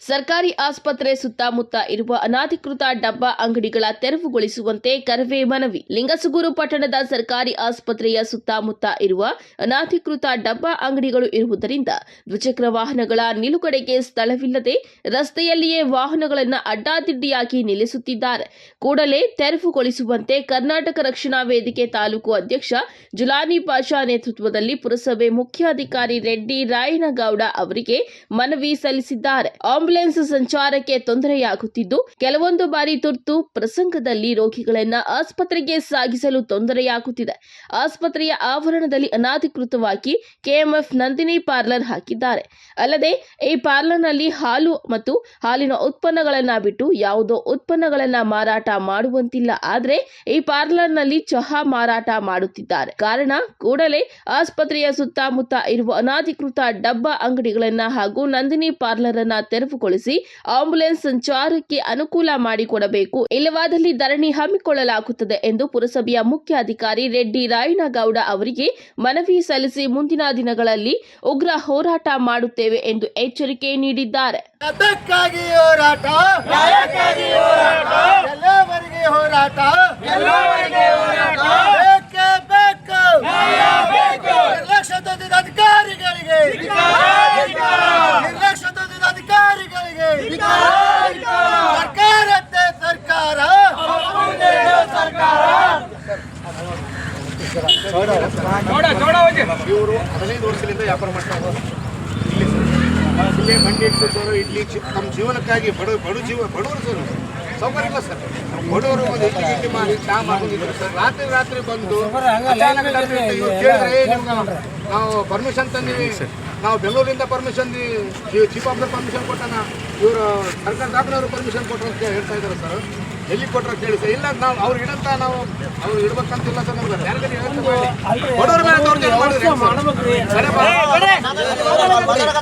ಸರ್ಕಾರಿ ಆಸ್ಪತ್ರೆ ಸುತ್ತಮುತ್ತ ಇರುವ ಅನಧಿಕೃತ ಡಬ್ಬಾ ಅಂಗಡಿಗಳ ತೆರವುಗೊಳಿಸುವಂತೆ ಕರವೇ ಮನವಿ. ಲಿಂಗಸುಗೂರು ಪಟ್ಟಣದ ಸರ್ಕಾರಿ ಆಸ್ಪತ್ರೆಯ ಸುತ್ತಮುತ್ತ ಇರುವ ಅನಾಧಿಕೃತ ಡಬ್ಬಾ ಅಂಗಡಿಗಳು ಇರುವುದರಿಂದ ದ್ವಿಚಕ್ರ ವಾಹನಗಳ ನಿಲುಗಡೆಗೆ ಸ್ಥಳವಿಲ್ಲದೆ ರಸ್ತೆಯಲ್ಲಿಯೇ ವಾಹನಗಳನ್ನು ಅಡ್ಡಾದಿಡ್ಡಿಯಾಗಿ ನಿಲ್ಲಿಸುತ್ತಿದ್ದಾರೆ. ಕೂಡಲೇ ತೆರವುಗೊಳಿಸುವಂತೆ ಕರ್ನಾಟಕ ರಕ್ಷಣಾ ವೇದಿಕೆ ತಾಲೂಕು ಅಧ್ಯಕ್ಷ ಜುಲಾನಿ ಪಾಷಾ ನೇತೃತ್ವದಲ್ಲಿ ಪುರಸಭೆ ಮುಖ್ಯಾಧಿಕಾರಿ ರೆಡ್ಡಿ ರಾಯನಗೌಡ ಅವರಿಗೆ ಮನವಿ ಸಲ್ಲಿಸಿದ್ದಾರೆ. ಆಂಬ್ಯುಲೆನ್ಸ್ ಸಂಚಾರಕ್ಕೆ ತೊಂದರೆಯಾಗುತ್ತಿದ್ದು, ಕೆಲವೊಂದು ಬಾರಿ ತುರ್ತು ಪ್ರಸಂಗದಲ್ಲಿ ರೋಗಿಗಳನ್ನ ಆಸ್ಪತ್ರೆಗೆ ಸಾಗಿಸಲು ತೊಂದರೆಯಾಗುತ್ತಿದೆ. ಆಸ್ಪತ್ರೆಯ ಆವರಣದಲ್ಲಿ ಅನಾಧಿಕೃತವಾಗಿ ಕೆಎಂಎಫ್ ನಂದಿನಿ ಪಾರ್ಲರ್ ಹಾಕಿದ್ದಾರೆ. ಅಲ್ಲದೆ, ಈ ಪಾರ್ಲರ್ನಲ್ಲಿ ಹಾಲು ಮತ್ತು ಹಾಲಿನ ಉತ್ಪನ್ನಗಳನ್ನ ಬಿಟ್ಟು ಯಾವುದೋ ಉತ್ಪನ್ನಗಳನ್ನ ಮಾರಾಟ ಮಾಡುವಂತಿಲ್ಲ. ಆದ್ರೆ, ಈ ಪಾರ್ಲರ್ನಲ್ಲಿ ಚಹಾ ಮಾರಾಟ ಮಾಡುತ್ತಿದ್ದಾರೆ. ಕಾರಣ, ಕೂಡಲೇ ಆಸ್ಪತ್ರೆಯ ಸುತ್ತಮುತ್ತ ಇರುವ ಅನಾಧಿಕೃತ ಡಬ್ಬ ಅಂಗಡಿಗಳನ್ನ ಹಾಗೂ ನಂದಿನಿ ಪಾರ್ಲರ್ ಅನ್ನ ತೆರವುಗೊಳಿಸಿ ಆಂಬ್ಯುಲೆನ್ಸ್ ಸಂಚಾರಕ್ಕೆ ಅನುಕೂಲ ಮಾಡಿಕೊಡಬೇಕು. ಇಲ್ಲವಾದಲ್ಲಿ ಧರಣಿ ಹಮ್ಮಿಕೊಳ್ಳಲಾಗುತ್ತದೆ ಎಂದು ಪುರಸಭೆಯ ಮುಖ್ಯ ಅಧಿಕಾರಿ ರೆಡ್ಡಿ ರಾಯನಗೌಡ ಅವರಿಗೆ ಮನವಿ ಸಲ್ಲಿಸಿ ಮುಂದಿನ ದಿನಗಳಲ್ಲಿ ಉಗ್ರ ಹೋರಾಟ ಮಾಡುತ್ತೇವೆ ಎಂದು ಎಚ್ಚರಿಕೆ ನೀಡಿದ್ದಾರೆ. ಇವರು ಹದಿನೈದು ವರ್ಷದಿಂದ ವ್ಯಾಪಾರ ಮಾಡ್ತಾ ಇಲ್ಲೇ ಮಂಡಿ ಇಟ್ಬಿಟ್ಟವರು ಇಡ್ಲಿ ನಮ್ಮ ಜೀವನಕ್ಕಾಗಿ ಬಡ ಬಡ ಜೀವ ಬಡವರು ಸರ್ ಸೌಕರ್ಯ ಸರ್ ಬಡವರು ಒಂದು ಇಡ್ಲಿ ಗಿಡ್ಲಿ ಮಾಡಿ ಚಾ ಮಾಡ್ಕೊಂಡಿದ್ರು ಸರ್ ರಾತ್ರಿ ರಾತ್ರಿ ಬಂದು ಕೇಳಿದ್ರೆ "ಏ, ನಿಮ್ಗೆ ನಾವು ಪರ್ಮಿಷನ್ ತಂದೀವಿ ನಾವು ಬೆಂಗಳೂರಿಂದ ಪರ್ಮಿಷನ್ ಚೀಫ್ ಆಫೀಸರ್ ಪರ್ಮಿಷನ್ ಕೊಟ್ಟಾನ ಇವರು ಸರ್ಕಾರ ದಾಖಲೆಯವರು ಪರ್ಮಿಷನ್ ಕೊಟ್ಟರು ಅಂತ ಹೇಳ್ತಾ ಇದ್ದಾರೆ ಸರ್. ಎಲ್ಲಿ ಕೊಟ್ಟರು ಕೇಳಿ ಸರ್. ಇಲ್ಲ ನಾವು ಅವ್ರು ಇಡಂತ ನಾವು ಅವ್ರು ಇಡ್ಬೇಕಂತಿಲ್ಲ ಸರ್ ನಮ್ಗೆ. ಬಡವ್ರ ಮೇಲೆ ದೌರ್ಜನ್ಯ ಮಾಡಿದ್ರೆ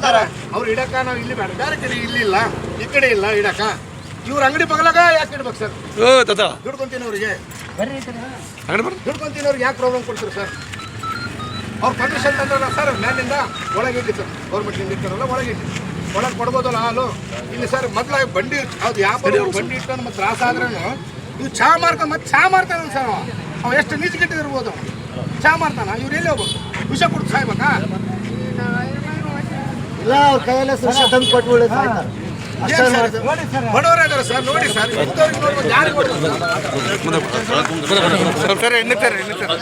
ಕಡೆ ಅವ್ರು ಇಡಕ ನಾವು ಇಲ್ಲಿ ಬೇಡ. ಬೇರೆ ಕಡೆ ಇಲ್ಲಿ ಇಲ್ಲ. ಈ ಕಡೆ ಇಲ್ಲ ಇಡಕ. ಇವ್ರ ಅಂಗಡಿ ಬಗಲಾಗ ಯಾಕೆ ಇಡ್ಬೇಕು ಸರ್? ಓ ತಾತ. ದುಡ್ಕೊಂತೀನಿ ಅವ್ರಿಗೆ ದುಡ್ಕೊಂತೀನಿ ಅವ್ರಿಗೆ ಯಾಕೆ ಪ್ರಾಬ್ಲಮ್ ಕೊಡ್ತೀರಿ ಸರ್? ಅವ್ರು ಪರ್ಮಿಷನ್ ತಂದ್ರಲ್ಲ ಸರ್ ಮ್ಯಾಲಿಂದ ಒಳಗೆ ಇಡ್ಲಿ ಸರ್. ಗೌರ್ಮೆಂಟ್ಲಿಂದ ಇರ್ತಾರಲ್ಲ ಒಳಗೆ ಇಡ್ಲಿ. ಒಳಗೆ ಕೊಡ್ಬೋದಲ್ಲ ಹಾಲು? ಇಲ್ಲಿ ಸರ್ ಮೊದ್ಲ ಬಂಡಿ ಅದು ಯಾವ ಬಂಡಿ ಇಟ್ಕೊಂಡು ಮತ್ತೆ ತ್ರಾಸ ಆದ್ರೂ ಇವ್ ಚಾ ಮಾರ್ಕ ಮತ್ತೆ ಚಾ ಮಾರ್ತಾನ ಸರ್ ಅವ. ಅವ ಎಷ್ಟು ನೀಚಗೆಟ್ಟು ಇರ್ಬೋದು ಚಾ ಮಾರ್ತಾನ? ಇವ್ರು ಎಲ್ಲಿ ಹೋಗ್ಬೋದು? ವಿಷ ಕೊಟ್ಟು ಸಾಯ್ಬೇಕಾ ಇಲ್ಲ ಅವ್ರ ಕೈಯಲ್ಲೇ ಸುಶ ತಂದು ಕೊಟ್ಬಿಡಿ ಸರ್? ಬಡವರೇ ಇದಾರೆ ಸರ್? ನೋಡಿ ಸರ್. ಯಾರಿಗೆ ಸರಿ ಎನ್ನುತ್ತಾರೆ ಎನ್ನುತ್ತಾರೆ